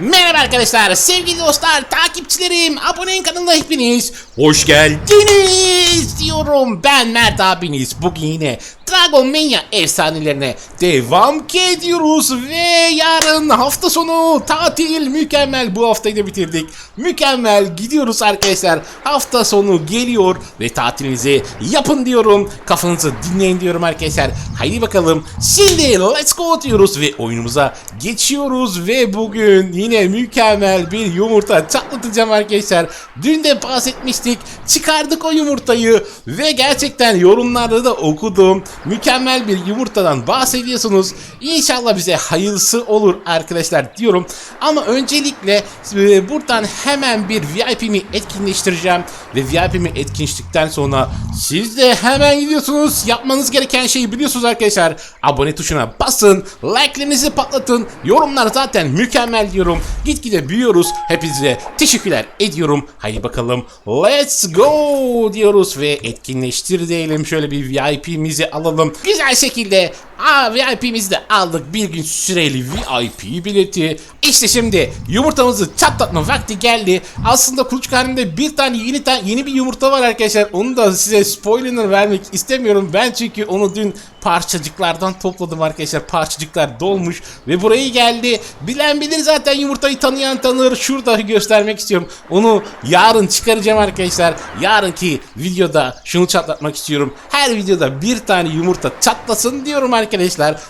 Merhaba arkadaşlar, sevgili dostlar, takipçilerim, abone kanalına hepiniz hoş geldiniz diyorum. Ben Mert abiniz. Bugün yine Dragon Mania efsanelerine devam ediyoruz ve yarın hafta sonu tatil mükemmel. Bu haftayı da bitirdik. Mükemmel gidiyoruz arkadaşlar. Hafta sonu geliyor ve tatilinizi yapın diyorum. Kafanızı dinleyin diyorum arkadaşlar. Haydi bakalım. Şimdi let's go diyoruz ve oyunumuza geçiyoruz ve bugün yine mükemmel bir yumurta çatlatacağım arkadaşlar. Dün de bahsetmiştik. Çıkardık o yumurtayı ve gerçekten yorumlarda da okudum. Mükemmel bir yumurtadan bahsediyorsunuz. İnşallah bize hayırlısı olur arkadaşlar diyorum. Ama öncelikle e, buradan hemen bir VIP'mi etkinleştireceğim ve VIP'mi etkinleştikten sonra siz de hemen gidiyorsunuz. Yapmanız gereken şeyi biliyorsunuz arkadaşlar. Abone tuşuna basın, like'lerinizi patlatın. Yorumlar zaten mükemmel diyorum. Gitgide büyüyoruz. Hepinize teşekkürler ediyorum. Haydi bakalım let's go diyoruz ve etkinleştir diyelim. Şöyle bir VIP'mizi alalım. Güzel şekilde Aa, VIP'mizi de aldık. Bir gün süreli VIP bileti. İşte şimdi yumurtamızı çatlatma vakti geldi. Aslında kuluçka halinde bir tane yeni tane yeni bir yumurta var arkadaşlar. Onu da size spoiler vermek istemiyorum. Ben çünkü onu dün parçacıklardan topladım arkadaşlar. Parçacıklar dolmuş ve buraya geldi. Bilen bilir zaten yumurtayı tanıyan tanır. Şurada göstermek istiyorum. Onu yarın çıkaracağım arkadaşlar. Yarınki videoda şunu çatlatmak istiyorum. Her videoda bir tane yumurta çatlasın diyorum arkadaşlar.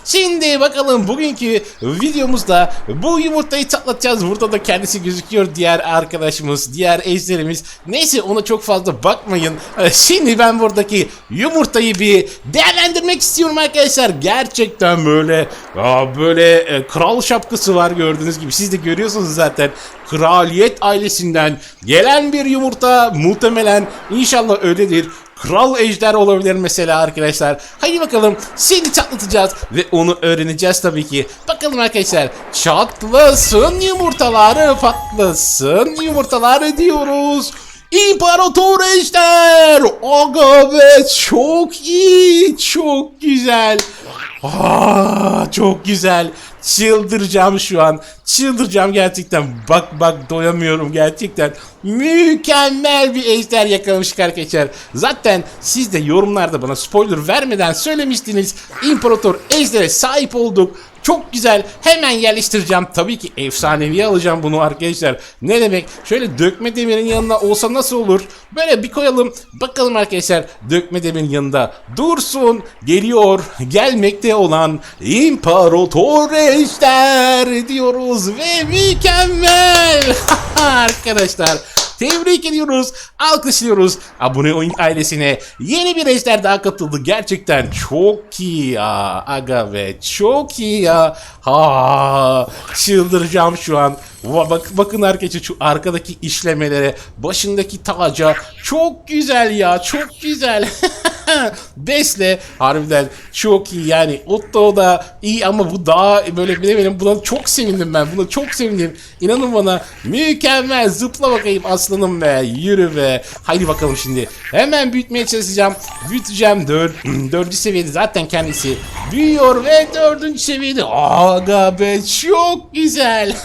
Şimdi bakalım bugünkü videomuzda bu yumurtayı çatlatacağız. Burada da kendisi gözüküyor diğer arkadaşımız, diğer ejderimiz. Neyse ona çok fazla bakmayın. Şimdi ben buradaki yumurtayı bir değerlendirmek istiyorum arkadaşlar. Gerçekten böyle aa, böyle e, kral şapkası var gördüğünüz gibi. Siz de görüyorsunuz zaten. Kraliyet ailesinden gelen bir yumurta muhtemelen inşallah öyledir. Kral ejder olabilir mesela arkadaşlar. Haydi bakalım seni çatlatacağız ve onu öğreneceğiz tabii ki. Bakalım arkadaşlar çatlasın yumurtaları patlasın yumurtaları diyoruz. İmparator Ejder! Aga be çok iyi, çok güzel. Aa, çok güzel. Çıldıracağım şu an. Çıldıracağım gerçekten. Bak bak doyamıyorum gerçekten. Mükemmel bir ejder yakalamıştık arkadaşlar. Zaten siz de yorumlarda bana spoiler vermeden söylemiştiniz. İmparator ejdere sahip olduk. Çok güzel. Hemen yerleştireceğim. Tabii ki efsanevi alacağım bunu arkadaşlar. Ne demek? Şöyle dökme demirin yanına olsa nasıl olur? Böyle bir koyalım. Bakalım arkadaşlar. Dökme demirin yanında dursun. Geliyor. Gelmekte olan İmparator Ejder diyoruz ve mükemmel. arkadaşlar. Tebrik ediyoruz. Alkışlıyoruz. Abone oyun ailesine yeni bir ejder daha katıldı. Gerçekten çok iyi ya. Aga ve çok iyi ya. Ha, çıldıracağım şu an. Bak, bakın arkadaşlar şu arkadaki işlemelere, başındaki taca. Çok güzel ya. Çok güzel. Besle. Harbiden çok iyi. Yani Otto da iyi ama bu daha böyle bilemedim buna çok sevindim ben. Buna çok sevindim. İnanın bana mükemmel. Zıpla bakayım aslanım be yürü be haydi bakalım şimdi. Hemen büyütmeye çalışacağım. Büyüteceğim. Dör, dördüncü seviyede zaten kendisi büyüyor ve dördüncü seviyede. Aga be çok güzel.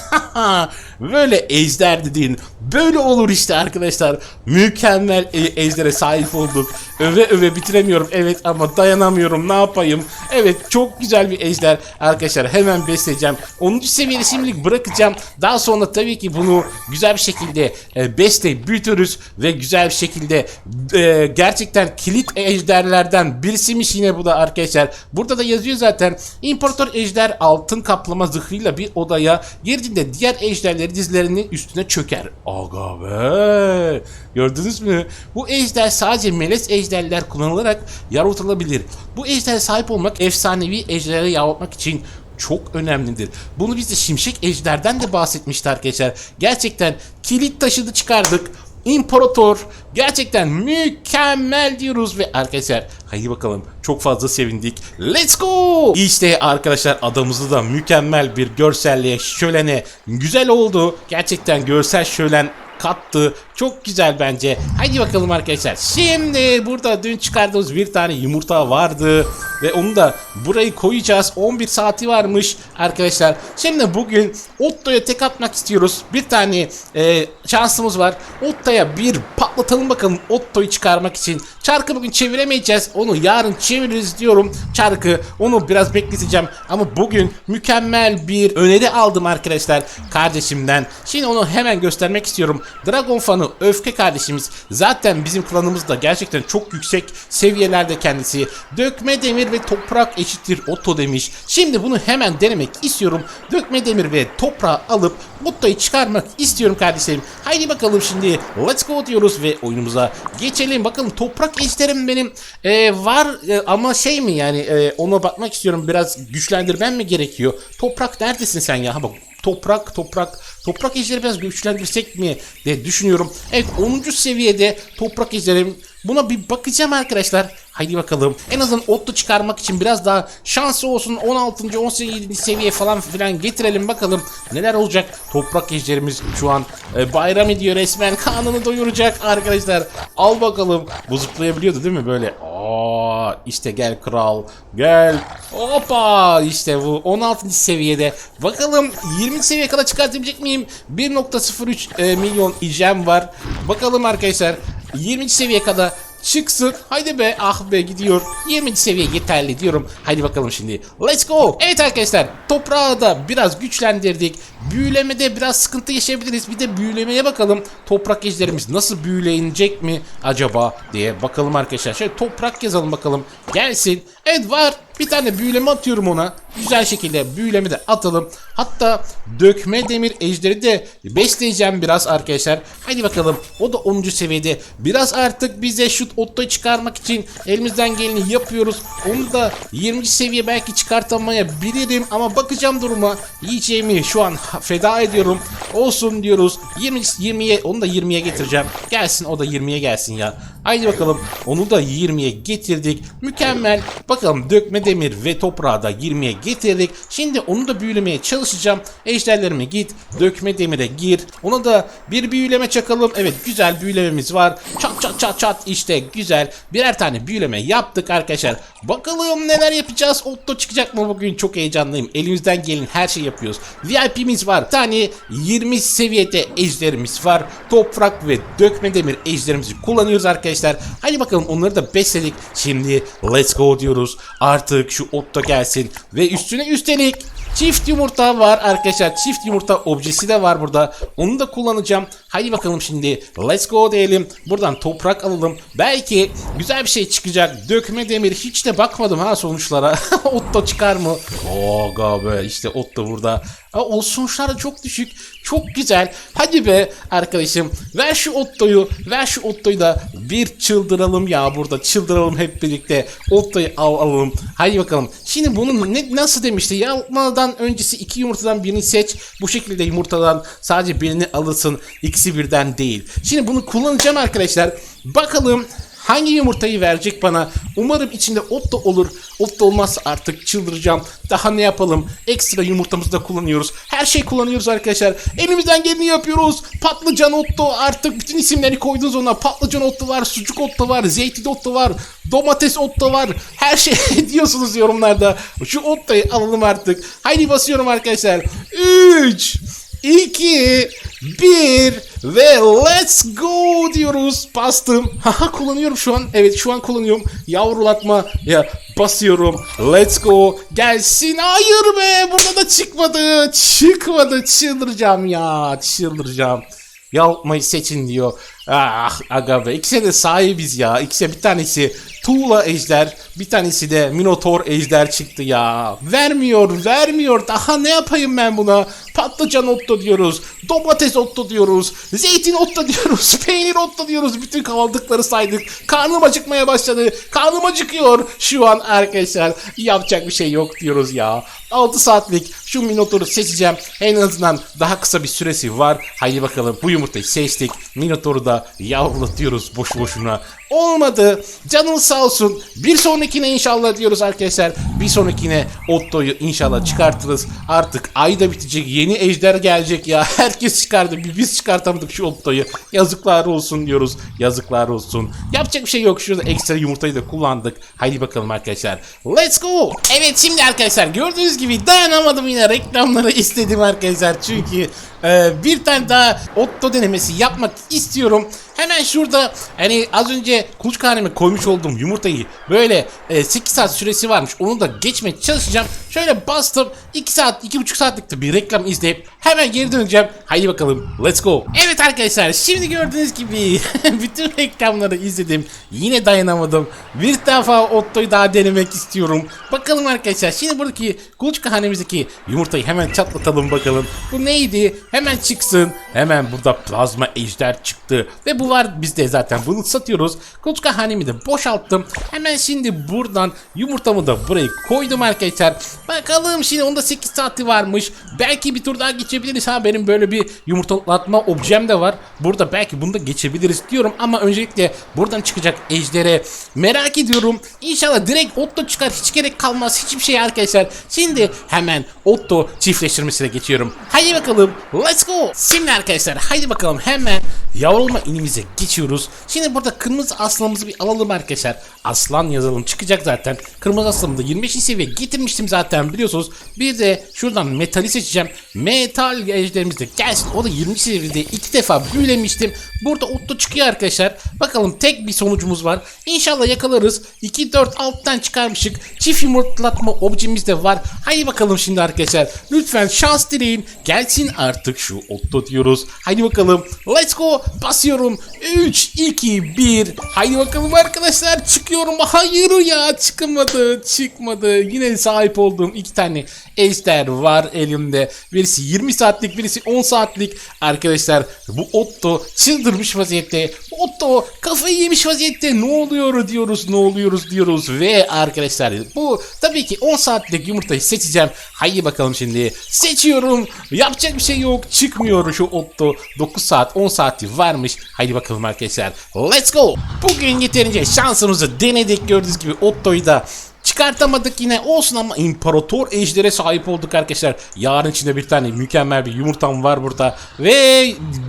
Böyle ejder dediğin böyle olur işte arkadaşlar. Mükemmel e- ejdere sahip olduk. Öve öve bitiremiyorum. Evet ama dayanamıyorum. Ne yapayım? Evet çok güzel bir ejder. Arkadaşlar hemen besleyeceğim. 10. seviyede şimdilik bırakacağım. Daha sonra tabii ki bunu güzel bir şekilde e, besleyip büyütürüz ve güzel bir şekilde e, gerçekten kilit ejderlerden birisiymiş yine bu da arkadaşlar. Burada da yazıyor zaten. İmparator ejder altın kaplama zırhıyla bir odaya girdiğinde diğer ejderleri dizlerinin üstüne çöker aga be gördünüz mü bu ejder sadece melez ejderler kullanılarak yaratılabilir bu ejder sahip olmak efsanevi ejderleri yaratmak için çok önemlidir. Bunu biz de Şimşek Ejder'den de bahsetmişti arkadaşlar. Gerçekten kilit taşıdı çıkardık. İmparator gerçekten mükemmel diyoruz ve arkadaşlar haydi bakalım çok fazla sevindik. Let's go! İşte arkadaşlar adamızı da mükemmel bir görselliğe şölene güzel oldu. Gerçekten görsel şölen kattı. Çok güzel bence. Haydi bakalım arkadaşlar. Şimdi burada dün çıkardığımız bir tane yumurta vardı. Ve onu da burayı koyacağız. 11 saati varmış arkadaşlar. Şimdi bugün Otto'ya tek atmak istiyoruz. Bir tane e, şansımız var. Otto'ya bir patlatalım bakalım Otto'yu çıkarmak için. Çarkı bugün çeviremeyeceğiz. Onu yarın çeviririz diyorum. Çarkı onu biraz bekleteceğim. Ama bugün mükemmel bir öneri aldım arkadaşlar kardeşimden. Şimdi onu hemen göstermek istiyorum. Dragon fanı Öfke kardeşimiz zaten bizim klanımızda gerçekten çok yüksek seviyelerde kendisi. Dökme demir ve toprak eşittir Otto demiş. Şimdi bunu hemen denemek istiyorum. Dökme demir ve toprağı alıp Otto'yu çıkarmak istiyorum kardeşlerim. Haydi bakalım şimdi let's go diyoruz ve oyunumuza geçelim. Bakalım toprak eşlerim benim e, var e, ama şey mi yani e, ona bakmak istiyorum. Biraz güçlendirmem mi gerekiyor? Toprak neredesin sen ya? Ha bak toprak toprak toprak ejderi biraz güçlendirsek mi diye düşünüyorum. Evet 10. seviyede toprak ejderim. Buna bir bakacağım arkadaşlar. Haydi bakalım. En azından otlu çıkarmak için biraz daha şansı olsun. 16. 17. seviye falan filan getirelim bakalım. Neler olacak? Toprak ejderimiz şu an e, bayram ediyor resmen. Kanını doyuracak arkadaşlar. Al bakalım. Bu zıplayabiliyordu değil mi böyle? Aa işte gel kral. Gel. Hoppa işte bu 16. seviyede. Bakalım 20 seviyeye kadar çıkartabilecek miyim? 1.03 e, milyon icem var. Bakalım arkadaşlar 20. seviye kadar çıksın. Haydi be ah be gidiyor. 20. seviye yeterli diyorum. Haydi bakalım şimdi. Let's go. Evet arkadaşlar toprağı da biraz güçlendirdik. Büyülemede biraz sıkıntı yaşayabiliriz. Bir de büyülemeye bakalım. Toprak ejderimiz nasıl büyülenecek mi acaba diye bakalım arkadaşlar. Şöyle toprak yazalım bakalım. Gelsin. Evet var. Bir tane büyüleme atıyorum ona. Güzel şekilde büyüleme de atalım. Hatta dökme demir ejderi de besleyeceğim biraz arkadaşlar. Haydi bakalım. O da 10. seviyede. Biraz artık bize şut otto çıkarmak için elimizden geleni yapıyoruz. Onu da 20. seviye belki çıkartamayabilirim ama bakacağım duruma. Yiyeceğimi şu an feda ediyorum. Olsun diyoruz. 20 20'ye onu da 20'ye getireceğim. Gelsin o da 20'ye gelsin ya. Haydi bakalım. Onu da 20'ye getirdik. Mükemmel. Bakalım dökme demir ve toprağı da 20'ye getirdik. Şimdi onu da büyülemeye çalışacağım. Ejderlerime git. Dökme demire gir. Ona da bir büyüleme çakalım. Evet güzel büyülememiz var. Çat çat çat çat işte güzel. Birer tane büyüleme yaptık arkadaşlar. Bakalım neler yapacağız. Otto çıkacak mı bugün? Çok heyecanlıyım. Elimizden gelen her şeyi yapıyoruz. VIP'miz var. Bir tane 20 seviyede ejderimiz var. Toprak ve dökme demir ejderimizi kullanıyoruz arkadaşlar. Hadi bakalım onları da besledik. Şimdi let's go diyoruz. Artık şu Otto gelsin. Ve üstüne üstelik Çift yumurta var arkadaşlar. Çift yumurta objesi de var burada. Onu da kullanacağım. Haydi bakalım şimdi. Let's go diyelim. Buradan toprak alalım. Belki güzel bir şey çıkacak. Dökme demir. Hiç de bakmadım ha sonuçlara. Otto çıkar mı? Oga be işte Otto burada. O sonuçlar da çok düşük. Çok güzel. Hadi be arkadaşım. Ver şu Otto'yu. Ver şu Otto'yu da bir çıldıralım ya burada. Çıldıralım hep birlikte. Otto'yu al alalım. Hadi bakalım. Şimdi bunu ne, nasıl demişti? Yapmadan öncesi iki yumurtadan birini seç. Bu şekilde yumurtadan sadece birini alırsın. İkisi birden değil. Şimdi bunu kullanacağım arkadaşlar. Bakalım Hangi yumurtayı verecek bana? Umarım içinde Otto olur. Otto olmazsa artık çıldıracağım. Daha ne yapalım? Ekstra yumurtamızı da kullanıyoruz. Her şey kullanıyoruz arkadaşlar. Elimizden geleni yapıyoruz. Patlıcan Otto artık bütün isimleri koydunuz ona. Patlıcan Otto var, sucuk Otto var, zeytin Otto var, domates Otto var. Her şey diyorsunuz yorumlarda. Şu Otto'yu alalım artık. Haydi basıyorum arkadaşlar. 3 2 1 ve let's go diyoruz. Bastım. Haha kullanıyorum şu an. Evet şu an kullanıyorum. Yavrulatma ya basıyorum. Let's go. Gelsin. Hayır be. Burada da çıkmadı. Çıkmadı. Çıldıracağım ya. Çıldıracağım. Yapmayı seçin diyor. Ah aga be. İkisine de sahibiz ya. İkisi bir tanesi Tuğla ejder. Bir tanesi de Minotaur ejder çıktı ya. Vermiyor, vermiyor. Daha ne yapayım ben buna? Patlıcan otto diyoruz. Domates otto diyoruz. Zeytin otto diyoruz. Peynir otto diyoruz. Bütün kaldıkları saydık. Karnım acıkmaya başladı. Karnım acıkıyor. Şu an arkadaşlar yapacak bir şey yok diyoruz ya. 6 saatlik şu Minotaur'u seçeceğim. En azından daha kısa bir süresi var. Haydi bakalım bu yumurtayı seçtik. Minotaur'u da yavrulatıyoruz boş boşuna. Olmadı. Canın sağ olsun. Bir sonrakine inşallah diyoruz arkadaşlar. Bir sonrakine Otto'yu inşallah çıkartırız. Artık ayda bitecek. Yeni ejder gelecek ya. Herkes çıkardı. Biz çıkartamadık şu Otto'yu. Yazıklar olsun diyoruz. Yazıklar olsun. Yapacak bir şey yok. Şurada ekstra yumurtayı da kullandık. Haydi bakalım arkadaşlar. Let's go. Evet şimdi arkadaşlar gördüğünüz gibi dayanamadım yine reklamları istedim arkadaşlar. Çünkü e, bir tane daha Otto denemesi yapmak istiyorum. Hemen şurada hani az önce kuluçkaneme koymuş olduğum yumurtayı böyle e, 8 saat süresi varmış. Onu da geçmeye çalışacağım. Şöyle bastım 2 saat 2,5 saatlikte bir reklam izleyip hemen geri döneceğim. Haydi bakalım let's go. Evet arkadaşlar şimdi gördüğünüz gibi bütün reklamları izledim. Yine dayanamadım. Bir defa Otto'yu daha denemek istiyorum. Bakalım arkadaşlar şimdi buradaki kuluçkahanemizdeki yumurtayı hemen çatlatalım bakalım. Bu neydi? Hemen çıksın. Hemen burada plazma ejder çıktı. Ve bu var bizde zaten. Bunu satıyoruz. Kuluçkahanemi de boşalttım. Hemen şimdi buradan yumurtamı da buraya koydum arkadaşlar. Bakalım şimdi onda 8 saati varmış. Belki bir tur daha geçebiliriz. Ha benim böyle bir yumurtalatma objem de var. Burada belki bunu da geçebiliriz diyorum. Ama öncelikle buradan çıkacak ejdere merak ediyorum. İnşallah direkt Otto çıkar. Hiç gerek kalmaz. Hiçbir şey arkadaşlar. Şimdi hemen Otto çiftleştirmesine geçiyorum. Haydi bakalım. Let's go. Şimdi arkadaşlar haydi bakalım hemen yavrulma inimize geçiyoruz. Şimdi burada kırmızı aslanımızı bir alalım arkadaşlar. Aslan yazalım çıkacak zaten. Kırmızı aslanımı da 25. seviye getirmiştim zaten biliyorsunuz. Bir de şuradan metali seçeceğim. Metal ejderimiz de gelsin. O da 20 seviyede iki defa büyülemiştim. Burada Otto çıkıyor arkadaşlar. Bakalım tek bir sonucumuz var. İnşallah yakalarız. 2, 4, 6'dan çıkarmışık. Çift yumurtlatma objemiz de var. Haydi bakalım şimdi arkadaşlar. Lütfen şans dileyin. Gelsin artık şu Otto diyoruz. Haydi bakalım. Let's go. Basıyorum. 3, 2, 1. Haydi bakalım arkadaşlar. Çıkıyorum. Hayır ya çıkmadı. Çıkmadı. Yine sahip olduğum iki tane ejder var elimde. Birisi 20 saatlik birisi 10 saatlik. Arkadaşlar bu Otto çıldırmış vaziyette. Otto kafayı yemiş vaziyette. Ne oluyor diyoruz. Ne oluyoruz diyoruz. Ve arkadaşlar bu tabii ki 10 saatlik yumurtayı seçeceğim. Haydi bakalım şimdi. Seçiyorum. Yapacak bir şey yok. Çıkmıyor şu Otto. 9 saat 10 saati varmış. Haydi bakalım arkadaşlar. Let's go. Bugün yeterince şansımızı denedik. Gördüğünüz gibi Otto'yu da Çıkartamadık yine olsun ama imparator ejdere sahip olduk arkadaşlar. Yarın içinde bir tane mükemmel bir yumurtam var burada. Ve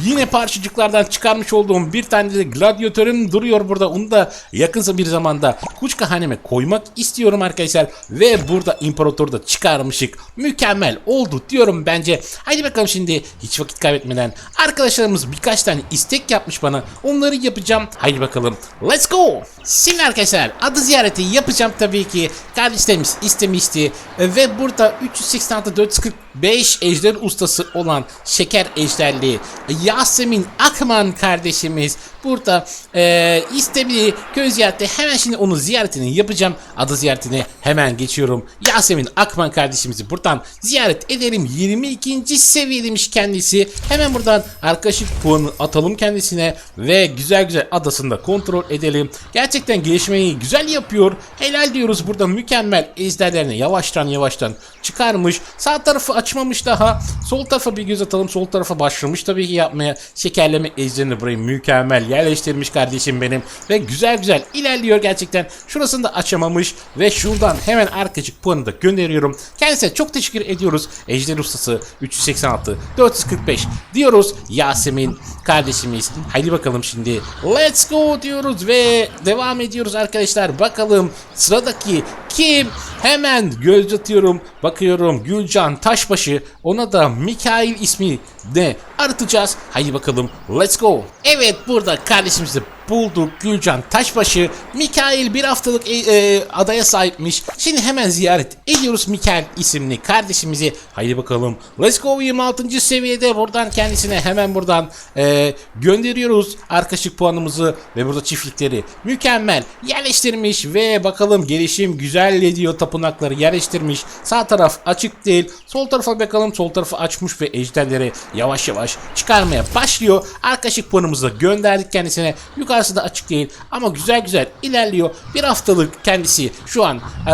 yine parçacıklardan çıkarmış olduğum bir tane de gladyatörüm duruyor burada. Onu da yakınsa bir zamanda kuşka haneme koymak istiyorum arkadaşlar. Ve burada imparatoru da çıkarmışık. Mükemmel oldu diyorum bence. Haydi bakalım şimdi hiç vakit kaybetmeden. Arkadaşlarımız birkaç tane istek yapmış bana. Onları yapacağım. Haydi bakalım. Let's go. Şimdi arkadaşlar adı ziyareti yapacağım tabii ki. Kardeşlerimiz istemişti. Ve burada 386 445 ejder ustası olan şeker ejderli Yasemin Akman kardeşimiz burada e, istemli köy ziyareti hemen şimdi onun ziyaretini yapacağım. Adı ziyaretine hemen geçiyorum. Yasemin Akman kardeşimizi buradan ziyaret edelim. 22. seviyeliymiş kendisi. Hemen buradan arkadaşlık puanı atalım kendisine ve güzel güzel adasında kontrol edelim. Gerçekten gelişmeyi güzel yapıyor. Helal diyoruz burada mükemmel ejderlerini yavaştan yavaştan çıkarmış. Sağ tarafı açmamış daha. Sol tarafa bir göz atalım. Sol tarafa başlamış tabii ki yapmaya. Şekerleme ejderini burayı mükemmel yerleştirmiş kardeşim benim. Ve güzel güzel ilerliyor gerçekten. Şurasını da açamamış. Ve şuradan hemen arkacık puanı da gönderiyorum. Kendisine çok teşekkür ediyoruz. Ejder ustası 386 445 diyoruz. Yasemin kardeşimiz. Haydi bakalım şimdi. Let's go diyoruz ve devam ediyoruz arkadaşlar. Bakalım sıradaki kim? Hemen göz atıyorum. Bakıyorum Gülcan Taşbaşı. Ona da Mikail ismi ne aratacağız. Haydi bakalım. Let's go. Evet burada kardeşimizi bulduk. Gülcan Taşbaşı. Mikail bir haftalık e, e, adaya sahipmiş. Şimdi hemen ziyaret ediyoruz Mikail isimli kardeşimizi. Haydi bakalım. Let's go 26. seviyede buradan kendisine hemen buradan e, gönderiyoruz arkadaşlık puanımızı ve burada çiftlikleri mükemmel yerleştirmiş ve bakalım gelişim güzel ediyor tapınakları yerleştirmiş. Sağ taraf açık değil. Sol tarafa bakalım. Sol tarafı açmış ve ejderleri yavaş yavaş çıkarmaya başlıyor. Arkadaşlık puanımızı gönderdik kendisine. Yukarı yukarısı da açık değil ama güzel güzel ilerliyor. Bir haftalık kendisi şu an e,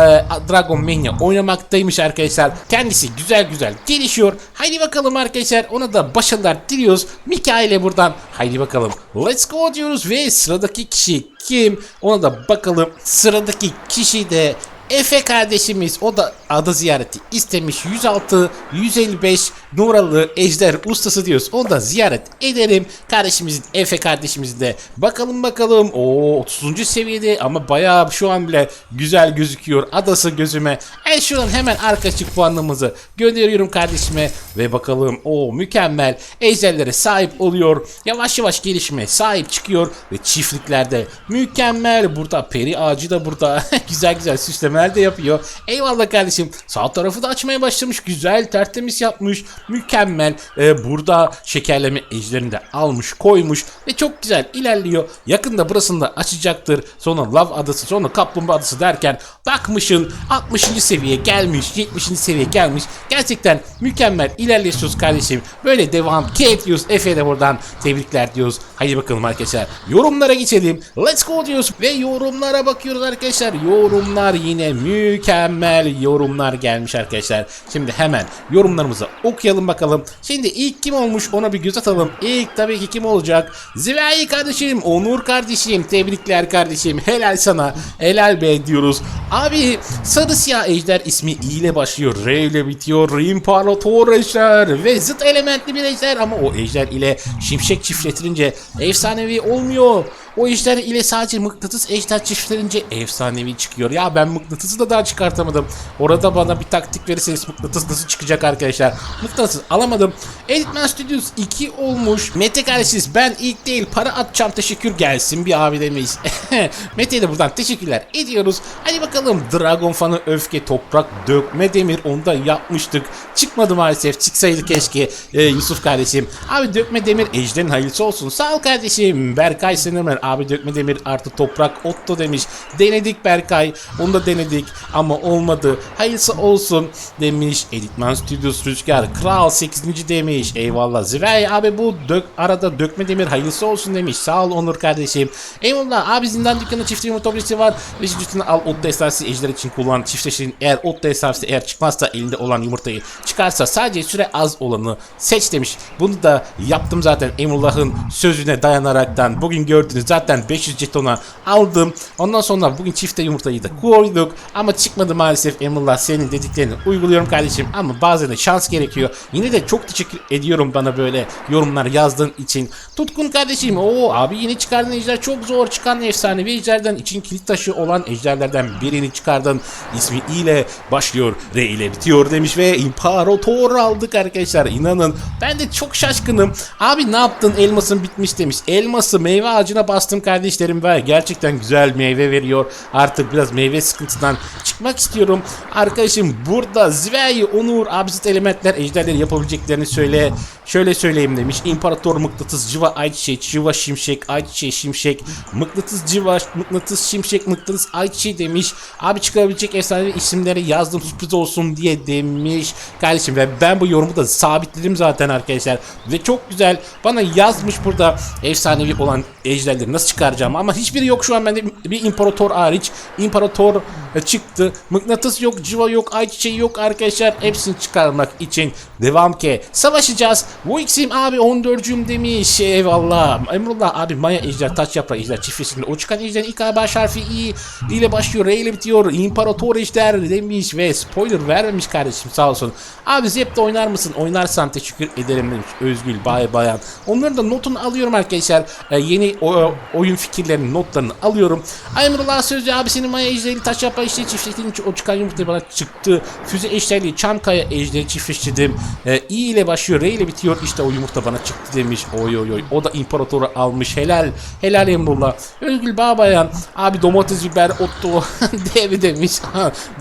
Dragon Mania oynamaktaymış arkadaşlar. Kendisi güzel güzel gelişiyor. Haydi bakalım arkadaşlar ona da başarılar diliyoruz. Mikael'e buradan haydi bakalım let's go diyoruz ve sıradaki kişi kim? Ona da bakalım. Sıradaki kişi de Efe kardeşimiz o da ada ziyareti istemiş. 106 155 numaralı ejder ustası diyoruz. Onu da ziyaret edelim. Kardeşimizin Efe kardeşimiz de. Bakalım bakalım. O 30. seviyede ama bayağı şu an bile güzel gözüküyor. Adası gözüme. El şuradan hemen arkadaşlık puanımızı gönderiyorum kardeşime. Ve bakalım o mükemmel ejderlere sahip oluyor. Yavaş yavaş gelişime sahip çıkıyor ve çiftliklerde mükemmel. Burada peri ağacı da burada. Güzel güzel süslemeler de yapıyor. Eyvallah kardeşim. Sağ tarafı da açmaya başlamış. Güzel tertemiz yapmış. Mükemmel. Ee, burada şekerleme ejderini de almış koymuş ve çok güzel ilerliyor. Yakında burasını da açacaktır. Sonra lav adası sonra kaplumbağa adası derken bakmışın 60. seviye gelmiş 70. seviye gelmiş. Gerçekten mükemmel ilerliyorsunuz kardeşim. Böyle devam. Ki ediyoruz Efe de buradan tebrikler diyoruz. Haydi bakalım arkadaşlar. Yorumlara geçelim. Let's go diyoruz ve yorumlara bakıyoruz arkadaşlar. Yorumlar yine mükemmel yorumlar gelmiş arkadaşlar. Şimdi hemen yorumlarımızı okuyalım bakalım. Şimdi ilk kim olmuş ona bir göz atalım. İlk tabii ki kim olacak? Zivai kardeşim Onur kardeşim. Tebrikler kardeşim. Helal sana. Helal be diyoruz. Abi sarı siyah ejder ismi I ile başlıyor. R ile bitiyor. İmparator ejder ve zıt elementli bir ejder. Ama o ejder ile şimşek çiftletince efsanevi olmuyor o ejder ile sadece mıknatıs ejder çiftlenince efsanevi çıkıyor. Ya ben mıknatısı da daha çıkartamadım. Orada bana bir taktik verirseniz mıknatıs nasıl çıkacak arkadaşlar. Mıknatıs alamadım. Editman Studios 2 olmuş. Mete kardeşiz ben ilk değil para atacağım teşekkür gelsin bir abi demeyiz. Mete'ye de buradan teşekkürler ediyoruz. Hadi bakalım Dragon fanı öfke toprak dökme demir onu da yapmıştık. Çıkmadı maalesef çıksaydı keşke Ee, Yusuf kardeşim. Abi dökme demir ejderin hayırlısı olsun. Sağ ol kardeşim. Berkay Senemer abi dökme demir artı toprak otto demiş. Denedik Berkay. Onu da denedik ama olmadı. Hayırlısı olsun demiş. Editman Studios Rüzgar. Kral 8. demiş. Eyvallah. Zivey abi bu dök, arada dökme demir hayırlısı olsun demiş. Sağ ol Onur kardeşim. Eyvallah abi zindan dükkanı çift yumurta var. Ve üstüne al otto esası ejder için kullan. Çiftleşin eğer otto esası eğer çıkmazsa elinde olan yumurtayı çıkarsa sadece süre az olanı seç demiş. Bunu da yaptım zaten Emrullah'ın sözüne dayanaraktan. Bugün gördünüz zaten 500 jetona aldım. Ondan sonra bugün çifte yumurtayı da koyduk. Ama çıkmadı maalesef Emrullah senin dediklerini uyguluyorum kardeşim. Ama bazen de şans gerekiyor. Yine de çok teşekkür ediyorum bana böyle yorumlar yazdığın için. Tutkun kardeşim o abi yeni çıkardın ejder çok zor çıkan efsanevi ejderden için kilit taşı olan ejderlerden birini çıkardın. İsmi I ile başlıyor R ile bitiyor demiş ve imparator aldık arkadaşlar inanın. Ben de çok şaşkınım. Abi ne yaptın elmasın bitmiş demiş. Elması meyve ağacına bastım kardeşlerim ve gerçekten güzel meyve veriyor. Artık biraz meyve sıkıntısından çıkmak istiyorum. Arkadaşım burada Zvey, Onur, abzit elementler ejderleri yapabileceklerini söyle. Şöyle söyleyeyim demiş. İmparator mıknatıs, civa ayçiçeği, civa şimşek, ayçiçeği şimşek, mıknatıs civa, mıknatıs şimşek, mıknatıs ayçiçeği demiş. Abi çıkabilecek efsane isimleri yazdım sürpriz olsun diye demiş. Kardeşim ve ben bu yorumu da sabitledim zaten arkadaşlar. Ve çok güzel bana yazmış burada efsanevi olan ejderleri nasıl çıkaracağım ama hiçbiri yok şu an bende bir imparator hariç. İmparator çıktı. Mıknatıs yok, civa yok, ayçiçeği yok arkadaşlar. Hepsini çıkarmak için devam ki. Savaşacağız. Bu iksim abi 14'cüm demiş. Eyvallah. Emrullah abi Maya ejder, taç yaprağı ejder çiftesinde. O çıkan ejderin ilk baş harfi I ile başlıyor, R ile bitiyor. İmparator ejder demiş ve spoiler vermemiş kardeşim sağ olsun. Abi Zep'te oynar mısın? Oynarsan teşekkür ederim demiş. Özgül Bay Bayan. Onların da notunu alıyorum arkadaşlar. Ee, yeni o, oyun fikirlerinin notlarını alıyorum. Emrullah Sözcü abi senin Maya ejderi taç yaprağı ejderi çiftleştiğin için o çıkan yumurta bana çıktı. Füze ejderi Çankaya ejderi çiftleştirdim. Ee, I ile başlıyor, R ile bitiyor. İşte o yumurta bana çıktı demiş. Oy oy oy. O da imparatoru almış. Helal. Helal Emrullah. Özgül Babayan. Abi domates, biber, otto devi demiş.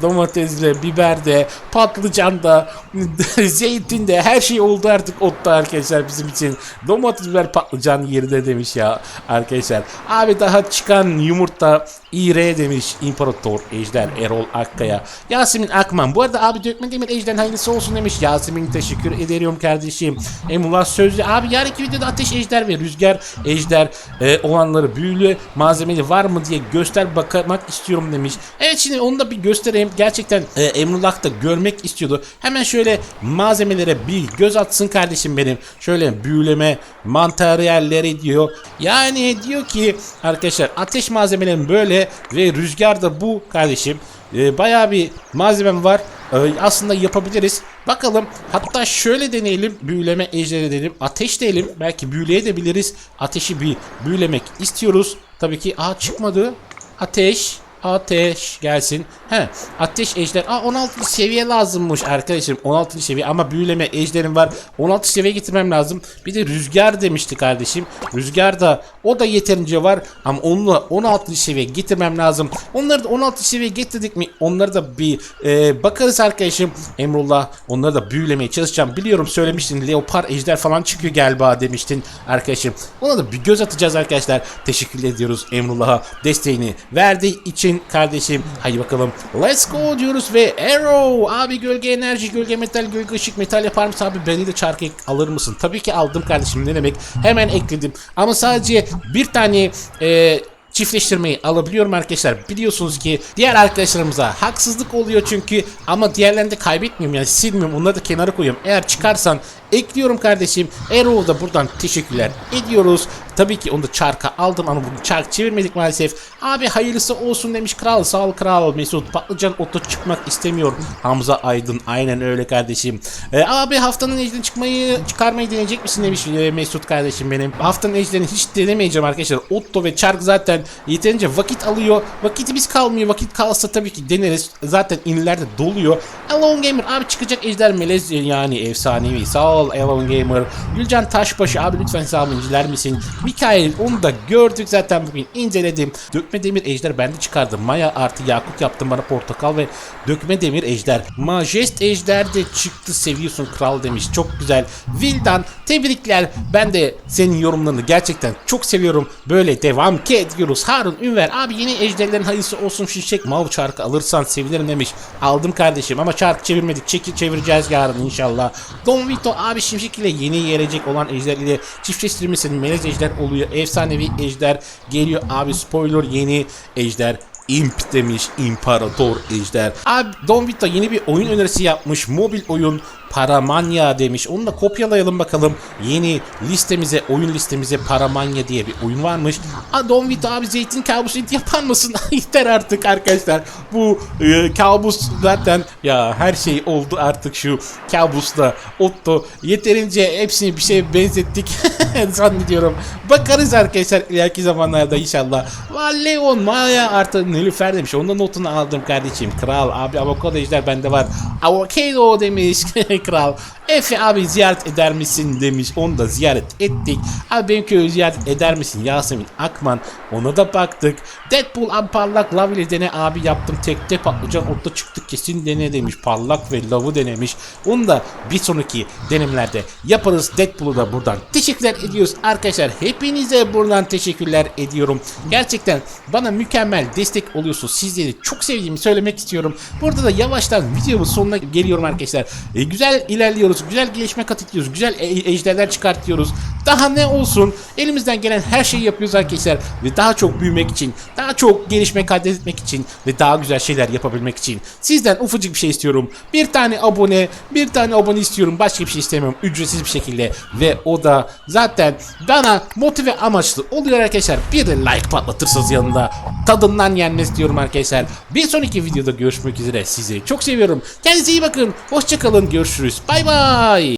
Domatesle, biber de, patlıcan da, zeytin de her şey oldu artık otta arkadaşlar bizim için. Domates, biber, patlıcan yerinde demiş ya arkadaşlar. Abi daha çıkan yumurta İR demiş İmparator Ejder Erol Akkaya. Yasemin Akman. Bu arada abi dökme demir ejder hayırlısı olsun demiş. Yasemin teşekkür ederim kardeşim. Emullah Sözlü. Abi yarınki videoda ateş ejder ve rüzgar ejder e, olanları büyülü malzemeli var mı diye göster bakmak istiyorum demiş. Evet şimdi onu da bir göstereyim. Gerçekten e, Emrullah da görmek istiyordu. Hemen şöyle malzemelere bir göz atsın kardeşim benim. Şöyle büyüleme materyalleri diyor. Yani diyor ki arkadaşlar ateş malzemelerim böyle ve rüzgar da bu kardeşim. E, bayağı bir malzemem var. E, aslında yapabiliriz. Bakalım. Hatta şöyle deneyelim. Büyüleme ejderi dedim. Ateş diyelim. Belki büyüleyebiliriz. Ateşi bir büyülemek istiyoruz. Tabii ki aa çıkmadı. Ateş. Ateş gelsin. He, ateş ejder. Aa 16 seviye lazımmış arkadaşım. 16 seviye ama büyüleme ejderim var. 16 seviye getirmem lazım. Bir de rüzgar demişti kardeşim. Rüzgar da o da yeterince var ama onunla 16 seviye getirmem lazım. Onları da 16 seviye getirdik mi? Onları da bir e, bakarız arkadaşım. Emrullah onları da büyülemeye çalışacağım. Biliyorum söylemiştin leopar ejder falan çıkıyor galiba demiştin arkadaşım. Ona da bir göz atacağız arkadaşlar. Teşekkür ediyoruz Emrullah'a desteğini verdiği için kardeşim. Haydi bakalım. Let's go diyoruz ve Arrow abi gölge enerji, gölge metal, gölge ışık, metal yapar mısın abi? Beni de çarkı alır mısın? Tabii ki aldım kardeşim ne demek. Hemen ekledim. Ama sadece bir tane e, çiftleştirmeyi alabiliyorum arkadaşlar. Biliyorsunuz ki diğer arkadaşlarımıza haksızlık oluyor çünkü ama diğerlerini de kaybetmiyorum yani silmiyorum onları da kenara koyuyorum. Eğer çıkarsan ekliyorum kardeşim. Arrow'a da buradan teşekkürler ediyoruz. Tabii ki onu da çarka aldım ama bugün çark çevirmedik maalesef. Abi hayırlısı olsun demiş kral sağ ol kral Mesut. Patlıcan oto çıkmak istemiyor. Hamza Aydın aynen öyle kardeşim. Ee, abi haftanın ejdeni çıkmayı çıkarmayı deneyecek misin demiş e, Mesut kardeşim benim. Haftanın ejderini hiç denemeyeceğim arkadaşlar. Otto ve çark zaten yeterince vakit alıyor. Vakitimiz kalmıyor. Vakit kalsa tabii ki deneriz. Zaten inilerde doluyor. Alone Gamer abi çıkacak ejder melez yani efsanevi. Sağ ol Alone Gamer. Gülcan Taşbaşı abi lütfen hesabımı inceler misin? Mikael onu da gördük zaten bugün inceledim. Dökme demir ejder ben de çıkardım. Maya artı Yakut yaptım bana portakal ve dökme demir ejder. Majest ejder de çıktı seviyorsun kral demiş. Çok güzel. Vildan tebrikler. Ben de senin yorumlarını gerçekten çok seviyorum. Böyle devam ki ediyoruz. Harun Ünver abi yeni ejderlerin hayırlısı olsun şişek mav çarkı alırsan sevinirim demiş. Aldım kardeşim ama çarkı çevirmedik. Çeki çevireceğiz yarın inşallah. Don Vito abi şimşek ile yeni gelecek olan ejder ile çiftleştirmesinin melez ejder oluyor. Efsanevi ejder geliyor abi spoiler yeni ejder Imp demiş İmparator Ejder. Abi Don Vito yeni bir oyun önerisi yapmış. Mobil oyun Paramanya demiş. Onu da kopyalayalım bakalım. Yeni listemize, oyun listemize Paramanya diye bir oyun varmış. Aa, Don Vito abi zeytin kabusu yapar mısın? Yeter artık arkadaşlar. Bu e, kabus zaten ya her şey oldu artık şu kabusla. Otto yeterince hepsini bir şeye benzettik zannediyorum. Bakarız arkadaşlar ileriki zamanlarda inşallah. Leon Maya artı Nilüfer demiş. Ondan notunu aldım kardeşim. Kral abi avokado ejder bende var. Avokado demiş kral. Efe abi ziyaret eder misin demiş. Onu da ziyaret ettik. Abi benim köyü ziyaret eder misin Yasemin Akman. Ona da baktık. Deadpool abi parlak lav ile dene abi yaptım. Tekte patlıcan otta çıktı kesin dene demiş. Parlak ve lavı denemiş. Onu da bir sonraki denemelerde yaparız. Deadpool'u da buradan teşekkürler ediyoruz. Arkadaşlar hepinize buradan teşekkürler ediyorum. Gerçekten bana mükemmel destek oluyorsunuz. Sizleri çok sevdiğimi söylemek istiyorum. Burada da yavaştan videomun sonuna geliyorum arkadaşlar. E, güzel ilerliyoruz. Güzel gelişme kat ediyoruz. Güzel e- ejderler çıkartıyoruz. Daha ne olsun? Elimizden gelen her şeyi yapıyoruz arkadaşlar. Ve daha çok büyümek için, daha çok gelişme kaydetmek için ve daha güzel şeyler yapabilmek için sizden ufacık bir şey istiyorum. Bir tane abone, bir tane abone istiyorum. Başka bir şey istemiyorum. Ücretsiz bir şekilde. Ve o da zaten bana motive amaçlı oluyor arkadaşlar. Bir de like patlatırsanız yanında tadından yenmez diyorum arkadaşlar. Bir sonraki videoda görüşmek üzere. Sizi çok seviyorum. Kendinize iyi bakın. Hoşçakalın. Görüşürüz. Bay bay. bye.